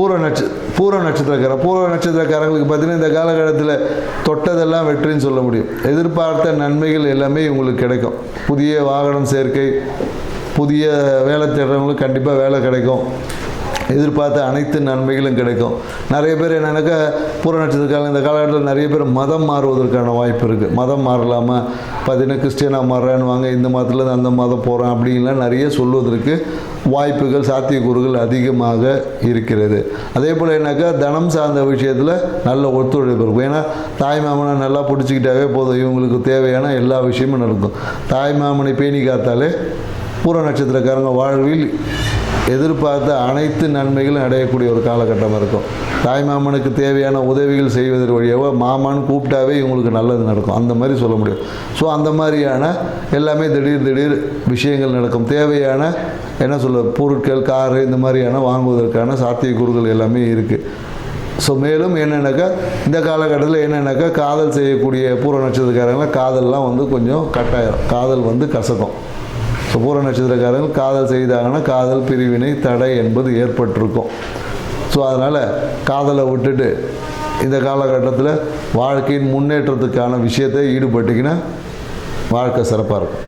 பூர்வ நட்ச பூர்வ நட்சத்திரக்காரன் பூர்வ நட்சத்திரக்காரங்களுக்கு பார்த்தீங்கன்னா இந்த காலகட்டத்தில் தொட்டதெல்லாம் வெற்றின்னு சொல்ல முடியும். எதிர்பார்த்த நன்மைகள் எல்லாமே இவங்களுக்கு கிடைக்கும். புதிய வாகனம் சேர்க்கை புதிய வேலை தேடுறவங்களுக்கு கண்டிப்பாக வேலை கிடைக்கும். எதிர்பார்த்த அனைத்து நன்மைகளும் கிடைக்கும். நிறைய பேர் என்னென்னாக்கா பூர நட்சத்திரக்காரங்க இந்த காலகட்டத்தில் நிறைய பேர் மதம் மாறுவதற்கான வாய்ப்பு இருக்குது மதம் மாறலாமா பார்த்தீங்கன்னா கிறிஸ்டியனாக மாறுறேன்னு வாங்க இந்த மதத்துலேருந்து அந்த மதம் போகிறேன் அப்படின்லாம் நிறைய சொல்வதற்கு வாய்ப்புகள் சாத்தியக்கூறுகள் அதிகமாக இருக்கிறது. அதே போல் என்னக்கா தனம் சார்ந்த விஷயத்தில் நல்ல ஒத்துழைப்பு இருக்கும். ஏன்னா தாய் மாமனை நல்லா பிடிச்சிக்கிட்டாவே போதும். இவங்களுக்கு தேவையான எல்லா விஷயமும் நடக்கும். தாய் மாமனை பேணி காத்தாலே பூர நட்சத்திரக்காரங்க வாழ்வில் எதிர்பார்த்த அனைத்து நன்மைகளும் அடையக்கூடிய ஒரு காலகட்டம் இருக்கும். தாய் மாமனுக்கு தேவையான உதவிகள் செய்வதற்கு வழியாக மாமான்னு கூப்பிட்டாவே இவங்களுக்கு நல்லது நடக்கும். அந்த மாதிரி சொல்ல முடியும். ஸோ அந்த மாதிரியான எல்லாமே திடீர் திடீர் விஷயங்கள் நடக்கும். தேவையான என்ன சொல்ல பொருட்கள் காரு இந்த மாதிரியான வாங்குவதற்கான சாத்தியக்கூறுகள் எல்லாமே இருக்குது ஸோ மேலும் என்னென்னாக்கா இந்த காலகட்டத்தில் என்னென்னாக்கா காதல் செய்யக்கூடிய பூர்வ நட்சத்திரக்காரங்களாம் காதல்லாம் வந்து கொஞ்சம் கட்டாயிரும். காதல் வந்து கசக்கும். ஸோ பூர நட்சத்திரக்காரர்கள் காதல் செய்தாங்கன்னா காதல் பிரிவினை தடை என்பது ஏற்பட்டிருக்கும். ஸோ அதனால் காதலை விட்டுட்டு இந்த காலகட்டத்தில் வாழ்க்கையின் முன்னேற்றத்துக்கான விஷயத்தை ஈடுபட்டிங்கன்னா வாழ்க்கை சிறப்பாக இருக்கும்.